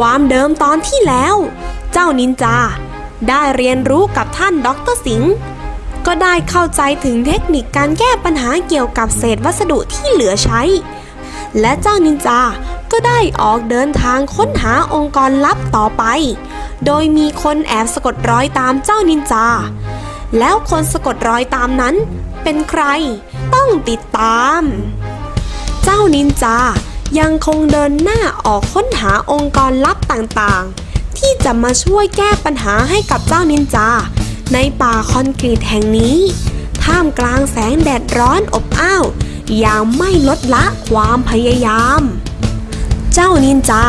ความเดิมตอนที่แล้ว เจ้านินจา ได้เรียนรู้กับท่านด็อกเตอร์สิงห์ก็ได้เข้าใจถึงเทคนิคการแก้ปัญหาเกี่ยวกับเศษวัสดุที่เหลือใช้ และเจ้านินจาก็ได้ออกเดินทางค้นหาองค์กรลับต่อไป โดยมีคนแอบสะกดรอยตามเจ้านินจา แล้วคนสะกดรอยตามนั้น เป็นใครต้องติดตาม เจ้านินจา ยังคงเดินหน้าออกค้นหาองค์กรลับต่างๆ ที่จะมาช่วยแก้ปัญหาให้กับเจ้านินจา ในป่าคอนกรีตแห่งนี้ ท่ามกลางแสงแดดร้อนอบอ้าวย่างไม่ลดละความพยายาม เจ้านินจา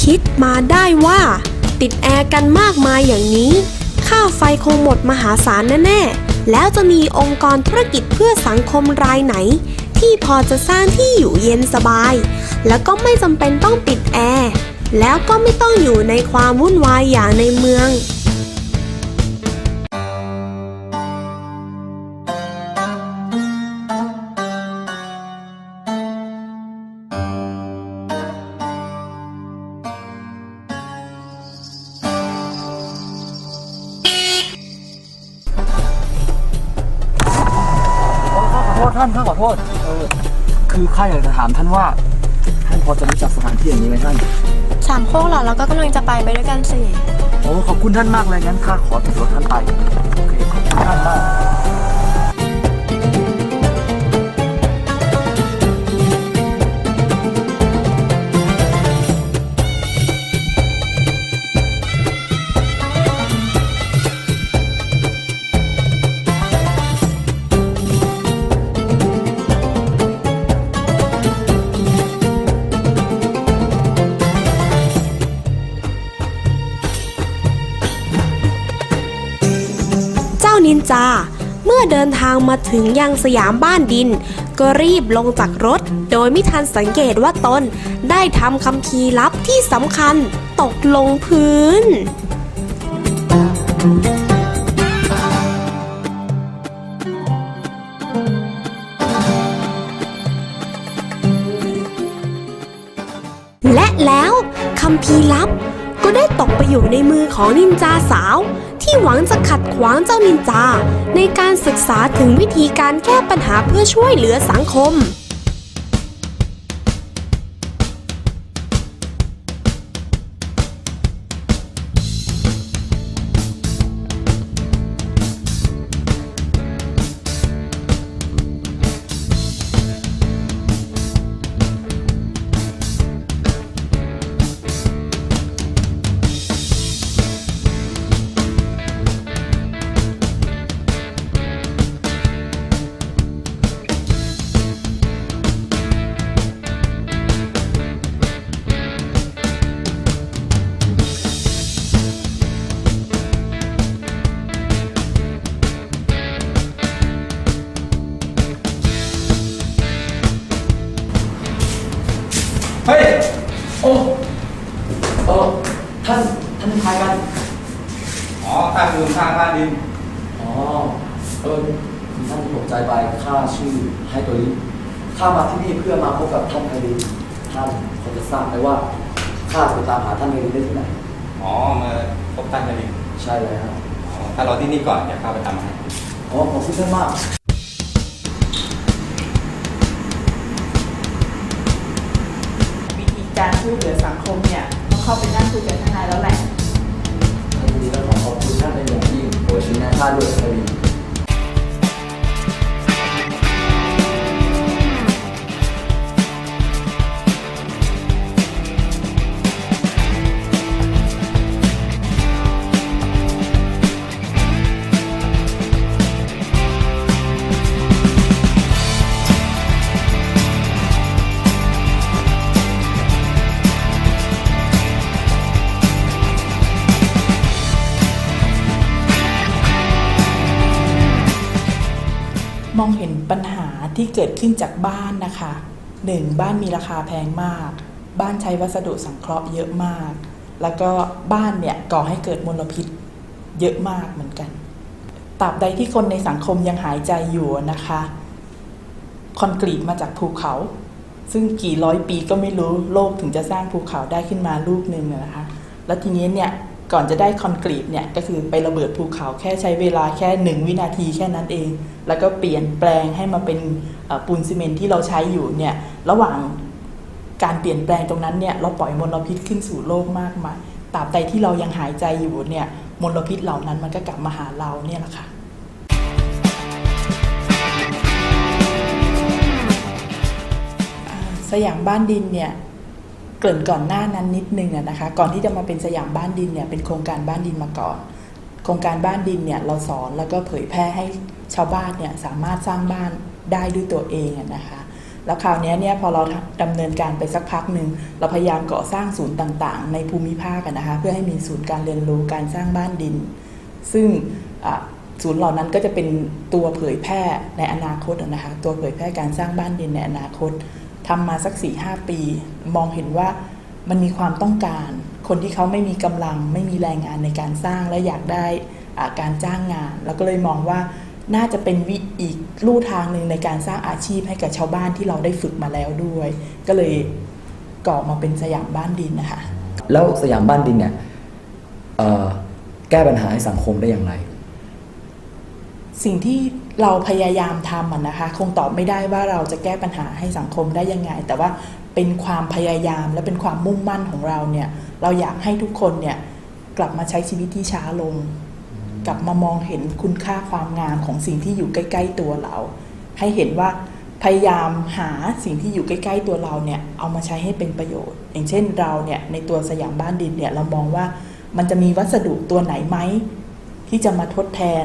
คิดมาได้ว่า ติดแอร์กันมากมายอย่างนี้ ค่าไฟคงหมดมหาศาลแน่ ๆ แล้วจะมีองค์กรธุรกิจเพื่อสังคมรายไหน ที่พอจะสร้างที่อยู่เย็นสบาย แล้วก็ไม่จำเป็นต้องปิดแอร์ แล้วก็ไม่ต้องอยู่ในความวุ่นวายอย่างในเมืองขอโทษท่านข้าขอโทษ คือข้าอยากจะถามท่านว่า ท่านพอจะรู้จักสถานที่อย่างนี้ไหมท่าน สามโคกเหรอเราก็กำลังจะไปไปด้วยกันสิ โอ้ขอบคุณท่านมากเลยงั้นข้าขอติดรถท่านไป โอเคขอบคุณท่านมาก ดินทางมาถึงยังสยามบ้านดิน ก็รีบลงจากรถ โดยไม่ทันสังเกตว่าตนได้ทำคำคีลับที่สำคัญตกลงพื้น และแล้วคำพีร์ลับก็ได้ตกไปอยู่ในมือของนินจาสาว ที่หวังจะขัดขวางเจ้านินจา ในการศึกษาถึงวิธีการแก้ปัญหาเพื่อช่วยเหลือสังคม ออท่านท่านใครกันอ๋อข้าคือข้าบ้านดิน อ๋อเออคุณท่านตกใจไปข้าชื่อไฮตัวลิข้ามาที่นี่เพื่อมาพบกับท่านไฮรินท่านพอจะทราบไหมว่าข้าไปตามหาท่านไฮรินได้ที่ไหนอ๋อมาพบท่านกันดินใช่แล้วอ๋อถ้ารอที่นี่ก่อนเดี๋ยวข้าไปตามมาให้อ๋อขอบคุณท่านมากวิธีการช่วยเหลือสังคมเนี่ยต้อง เข้าไปนั่งคุยกันข้างในแล้วแหละท่านดีและขอขอบคุณท่านเป็นอย่างยิ่งโปรดชี้แนะข้าด้วยครับ ที่เกิดขึ้นจากบ้านนะคะหนึ่งบ้านมีราคาแพงมาก บ้านใช้วัสดุสังเคราะห์เยอะมาก แล้วก็บ้านเนี่ยก่อให้เกิดมลพิษเยอะมากเหมือนกันตราบใดที่คนในสังคมยังหายใจอยู่นะคะ คอนกรีตมาจากภูเขา ซึ่งกี่ร้อยปีก็ไม่รู้โลกถึงจะสร้างภูเขาได้ขึ้นมาลูกหนึ่งนะคะ แล้วทีนี้เนี่ย ก่อนจะได้คอนกรีตเนี่ยก็คือไประเบิดภูเขาแค่ใช้เวลาแค่หนึ่งวินาทีแค่นั้นเอง แล้วก็เปลี่ยนแปลงให้มาเป็นปูนซีเมนต์ที่เราใช้อยู่เนี่ยระหว่างการเปลี่ยนแปลงตรงนั้นเนี่ยเราปล่อยมลพิษขึ้นสู่โลกมากมายตราบใดที่เรายังหายใจอยู่เนี่ยมลพิษเหล่านั้นมันก็กลับมาหาเราเนี่ยแหละค่ะอ่าสยามบ้านดินเนี่ย เกริ่นก่อนหน้านั้นนิดนึงนะคะ ก่อนที่จะมาเป็นสยามบ้านดินเนี่ยเป็นโครงการบ้านดินมาก่อน โครงการบ้านดินเนี่ยเราสอนแล้วก็เผยแพร่ให้ชาวบ้านเนี่ยสามารถสร้างบ้านได้ด้วยตัวเองอะนะคะ แล้วคราวนี้เนี่ยพอเราดำเนินการไปสักพักหนึ่งเราพยายามก่อสร้างศูนย์ต่างๆ ในภูมิภาคนะคะ เพื่อให้มีศูนย์การเรียนรู้การสร้างบ้านดิน ซึ่งศูนย์เหล่านั้นก็จะเป็นตัวเผยแพร่ในอนาคตนะคะ ตัวเผยแพร่การสร้างบ้านดินในอนาคต ทำมาสัก4ี่หปี มองเห็นว่ามันมีความต้องการ คนที่เขาไม่มีกำลังไม่มีแรงงานในการสร้างและอยากได้อ่าการจ้างงาน แล้วก็เลยมองว่าน่าจะเป็นวิอีกลู่ทางหนึ่งในการสร้างอาชีพให้กับชาวบ้านที่เราได้ฝึกมาแล้วด้วย ก็เลยก่อมาเป็นสยามบ้านดินนะคะแล้วสยามบ้านดินเนี่ยเอ่อแก้ปัญหาให้สังคมได้อย่างไร สิ่งที่ เราพยายามทำนะคะ คงตอบไม่ได้ว่าเราจะแก้ปัญหาให้สังคมได้ยังไง แต่ว่าเป็นความพยายามและเป็นความมุ่งมั่นของเราเนี่ย เราอยากให้ทุกคนเนี่ยกลับมาใช้ชีวิตที่ช้าลง กลับมามองเห็นคุณค่าความงามของสิ่งที่อยู่ใกล้ ๆ ตัวเรา ให้เห็นว่าพยายามหาสิ่งที่อยู่ใกล้ ๆ ตัวเราเนี่ยเอามาใช้ให้เป็นประโยชน์ อย่างเช่นเราเนี่ยในตัวสยามบ้านดินเนี่ยเรามองว่ามันจะมีวัสดุตัวไหนไหมที่จะมาทดแทน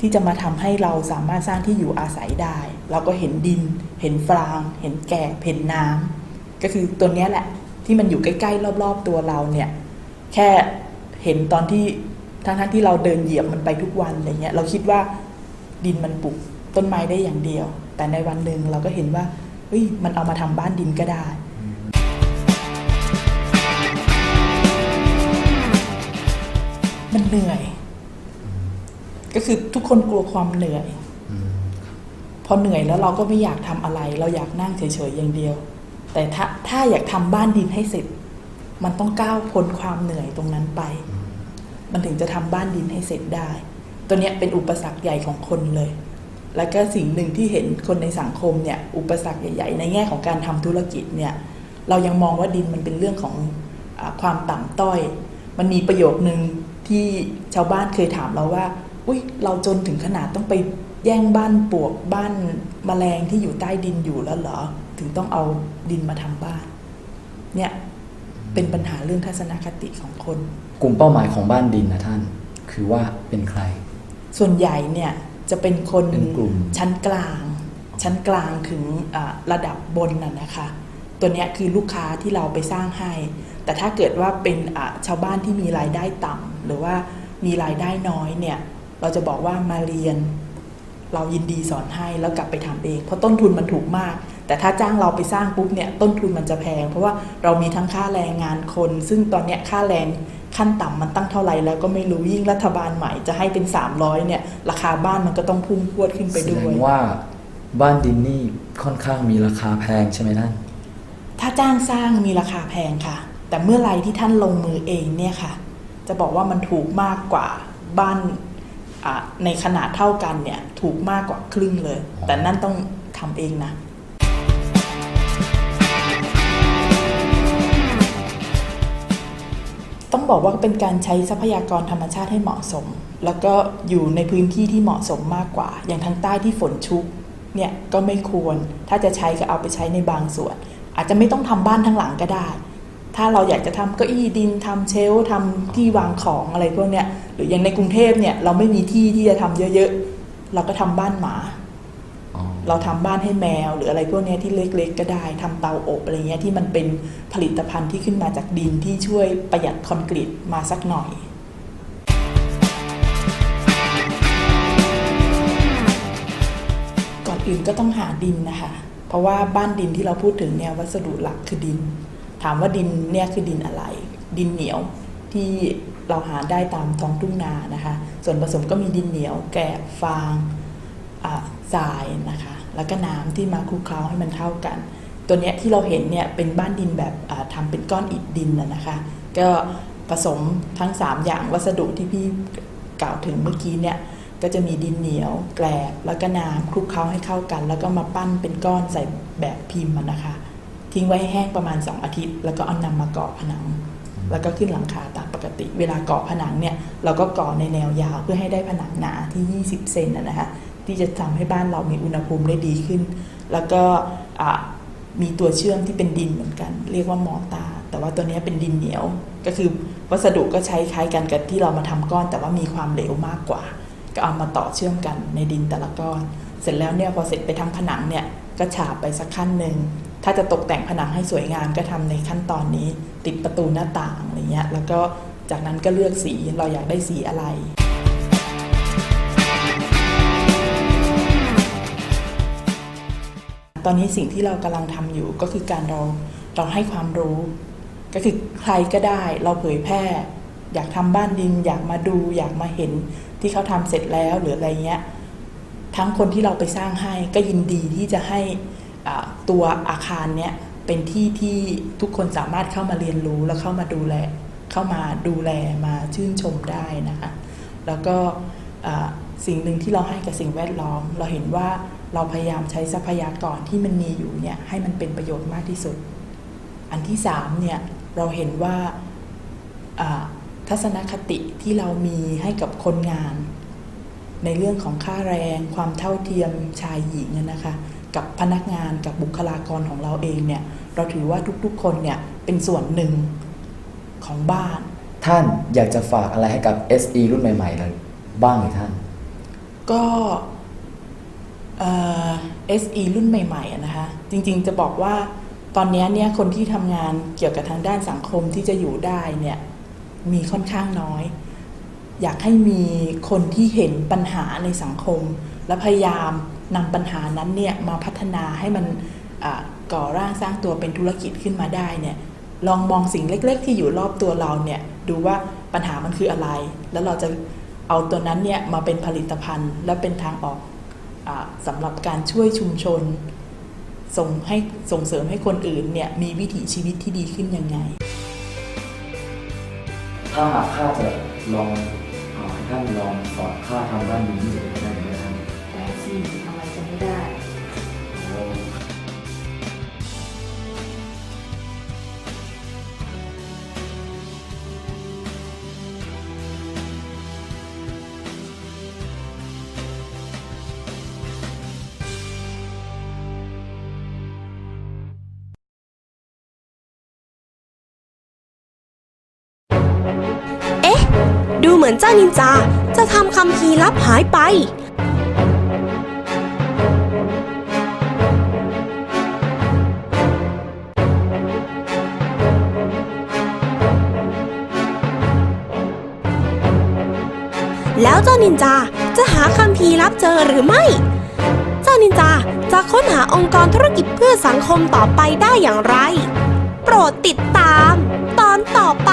ที่จะมาทำให้เราสามารถสร้างที่อยู่อาศัยได้ เราก็เห็นดิน เห็นฟาง เห็นแกบเห็นน้ำก็คือตัวนี้แหละที่มันอยู่ใกล้ๆรอบๆตัวเราเนี่ยแค่เห็นตอนที่ทั้งๆที่เราเดินเหยียบมันไปทุกวันอะไรเงี้ยเราคิดว่าดินมันปลูกต้นไม้ได้อย่างเดียว แต่ในวันหนึ่งเราก็เห็นว่าเฮ้ยมันเอามาทำบ้านดินก็ได้มันเหนื่อย ก็คือทุกคนกลัวความเหนื่อยพอเหนื่อยแล้วเราก็ไม่อยากทำอะไร เราอยากนั่งเฉยๆอย่างเดียว แต่ถ้าถ้าอยากทำบ้านดินให้เสร็จ มันต้องก้าวพ้นความเหนื่อยตรงนั้นไป มันถึงจะทำบ้านดินให้เสร็จได้ ตัวเนี้ยเป็นอุปสรรคใหญ่ของคนเลย แล้วก็สิ่งหนึ่งที่เห็นคนในสังคมเนี่ย อุปสรรคใหญ่ๆ ในแง่ของการทำธุรกิจเนี่ย เรายังมองว่าดินมันเป็นเรื่องของอาความต่ำต้อย มันมีประโยคนึงที่ชาวบ้านเคยถามเราว่า อุ้ยเราจนถึงขนาดต้องไปแย่งบ้านปลวกบ้านแมลงที่อยู่ใต้ดินอยู่แล้วเหรอ ถึงต้องเอาดินมาทำบ้าน เนี่ยเป็นปัญหาเรื่องทัศนคติของคน กลุ่มเป้าหมายของบ้านดินนะท่าน คือว่าเป็นใคร ส่วนใหญ่เนี่ยจะเป็นคนเป็นกลุ่มชั้นกลาง ชั้นกลางถึงอ่าระดับบนน่ะนะคะ ตัวเนี้ยคือลูกค้าที่เราไปสร้างให้ แต่ถ้าเกิดว่าเป็นอ่าชาวบ้านที่มีรายได้ต่ำหรือว่ามีรายได้น้อยเนี่ย เราจะบอกว่ามาเรียน เรายินดีสอนให้แล้วกลับไปทำเอง เพราะต้นทุนมันถูกมาก แต่ถ้าจ้างเราไปสร้างปุ๊บเนี่ยต้นทุนมันจะแพง เพราะว่าเรามีทั้งค่าแรงงานคน ซึ่งตอนเนี้ยค่าแรงขั้นต่ำมันตั้งเท่าไหร่แล้วก็ไม่รู้ยิ่งรัฐบาลใหม่จะให้เป็น 300เนี่ยราคาบ้านมันก็ต้องพุ่งพรวดขึ้นไปแสด้ดวยงว่าบ้านดินนี่ค่อนข้างมีราคาแพงใช่ไหมท่านถ้าจ้างสร้างมีราคาแพงค่ะ แต่เมื่อไรที่ท่านลงมือเองเนี่ยค่ะ จะบอกว่ามันถูกมากกว่าบ้านอ่า ในขนาดเท่ากันเนี่ยถูกมากกว่าครึ่งเลย แต่นั่นต้องทำเองนะ ต้องบอกว่าเป็นการใช้ทรัพยากรธรรมชาติให้เหมาะสม แล้วก็อยู่ในพื้นที่ที่เหมาะสมมากกว่า อย่างทางใต้ที่ฝนชุกเนี่ยก็ไม่ควร ถ้าจะใช้ก็เอาไปใช้ในบางส่วน อาจจะไม่ต้องทำบ้านทั้งหลังก็ได้ ถ้าเราอยากจะทำเก้าอี้ดินทำเชลทำที่วางของอะไรพวกเนี้ยหรืออย่างในกรุงเทพเนี่ยเราไม่มีที่ที่จะทำเยอะๆ เราก็ทำบ้านหมา เราทำบ้านให้แมว หรืออะไรพวกเนี้ยที่เล็กๆ ก็ได้ทำเตาอบอะไรเงี้ยที่มันเป็นผลิตภัณฑ์ที่ขึ้นมาจากดินที่ช่วยประหยัดคอนกรีตมาสักหน่อยก่อนอื่นก็ต้องหาดินนะคะ เพราะว่าบ้านดินที่เราพูดถึงเนี่ยวัสดุหลักคือดิน ถามว่าดินเนี่ยคือดินอะไร ดินเหนียวที่เราหาได้ตามท้องทุ่งนานะคะ ส่วนผสมก็มีดินเหนียวแกบฟางทรายนะคะ แล้วก็น้ำที่มาคลุกเคล้าให้มันเข้ากัน ตัวเนี้ยที่เราเห็นเนี่ยเป็นบ้านดินแบบอ่าทำเป็นก้อนอิฐดินนะคะ ก็ผสมทั้ง 3 อย่างวัสดุที่พี่กล่าวถึงเมื่อกี้เนี่ยก็จะมีดินเหนียวแกลบแล้วก็น้ำคลุกเคล้าให้เข้ากัน แล้วก็มาปั้นเป็นก้อนใส่แบบพิมพ์นะคะ ทิ้งไว้ให้แห้งประมาณ 2 อาทิตย์ แล้วก็เอานำมาเกาะผนัง แล้วก็ขึ้นหลังคาตามปกติ เวลาเกาะผนังเนี่ยเราก็เกาะในแนวยาวเพื่อให้ได้ผนังหนาที่ 20 เซนนะนะคะที่จะทำให้บ้านเรามีอุณหภูมิได้ดีขึ้น แล้วก็มีตัวเชื่อมที่เป็นดินเหมือนกัน เรียกว่ามอตา แต่ว่าตัวนี้เป็นดินเหนียว ก็คือวัสดุก็ใช้คล้ายกันกับที่เรามาทำก้อน แต่ว่ามีความเหลวมากกว่า ก็เอามาต่อเชื่อมกันในดินแต่ละก้อน เสร็จแล้วเนี่ยพอเสร็จไปทำผนังเนี่ยก็ฉาบไปสักขั้นหนึ่ง ถ้าจะตกแต่งผนังให้สวยงามก็ทำในขั้นตอนนี้ติดประตูหน้าต่างอะไรเงี้ยแล้วก็จากนั้นก็เลือกสีเราอยากได้สีอะไร ตอนนี้สิ่งที่เรากำลังทำอยู่ก็คือการเราเราให้ความรู้ ก็คือใครก็ได้เราเผยแพร่ อยากทำบ้านดิน อยากมาดู อยากมาเห็นที่เขาทำเสร็จแล้วหรืออะไรเงี้ยทั้งคนที่เราไปสร้างให้ก็ยินดีที่จะให้ ตัวอาคารเนี้ยเป็นที่ที่ทุกคนสามารถเข้ามาเรียนรู้แล้วเข้ามาดูแลเข้ามาดูแลมาชื่นชมได้นะคะแล้วก็สิ่งหนึ่งที่เราให้กับสิ่งแวดล้อม เราเห็นว่าเราพยายามใช้ทรัพยากรที่มันมีอยู่เนี่ยให้มันเป็นประโยชน์มากที่สุด อันที่สามเนี่ยเราเห็นว่าอ่าทัศนคติที่เรามีให้กับคนงาน ในเรื่องของค่าแรง ความเท่าเทียมชายหญิงเนี่ยนะคะ กับพนักงานกับบุคลากรของเราเองเนี่ยเราถือว่าทุกๆคนเนี่ยเป็นส่วนหนึ่งของบ้าน ท่านอยากจะฝากอะไรให้กับ SE รุ่นใหม่ๆเลยบ้างไหมท่าน ก็เอ่อ SE รุ่นใหม่ๆอะนะคะจริงๆจะบอกว่าตอนนี้เนี่ยคนที่ทำงานเกี่ยวกับทางด้านสังคมที่จะอยู่ได้เนี่ยมีค่อนข้างน้อย อยากให้มีคนที่เห็นปัญหาในสังคม และพยายามนำปัญหานั้นเนี่ยมาพัฒนาให้มันก่อร่างสร้างตัวเป็นธุรกิจขึ้นมาได้เนี่ยลองมองสิ่งเล็ก ๆ ที่อยู่รอบตัวเราเนี่ยดูว่าปัญหามันคืออะไร แล้วเราจะเอาตัวนั้นเนี่ยมาเป็นผลิตภัณฑ์ และเป็นทางออกอสำหรับการช่วยชุมชน ส่งให้ส่งเสริมให้คนอื่นเนี่ยมีวิถีชีวิตที่ดีขึ้นยังไง ถ้าหากข้าจะลองอให้ท่านลองสอนข้าทำบ้านนที่จะเป็นได้ไหมท่านได้สิทำไมจะไม่ได้เอ๊ะดูเหมือนเจ้านินจาจะทำคำพีร์ลับหายไป แล้วเจ้านินจาจะหาคำพีร์ลับเจอหรือไม่ เจ้านินจาจะค้นหาองค์กรธุรกิจเพื่อสังคมต่อไปได้อย่างไร โปรดติดตามตอนต่อไป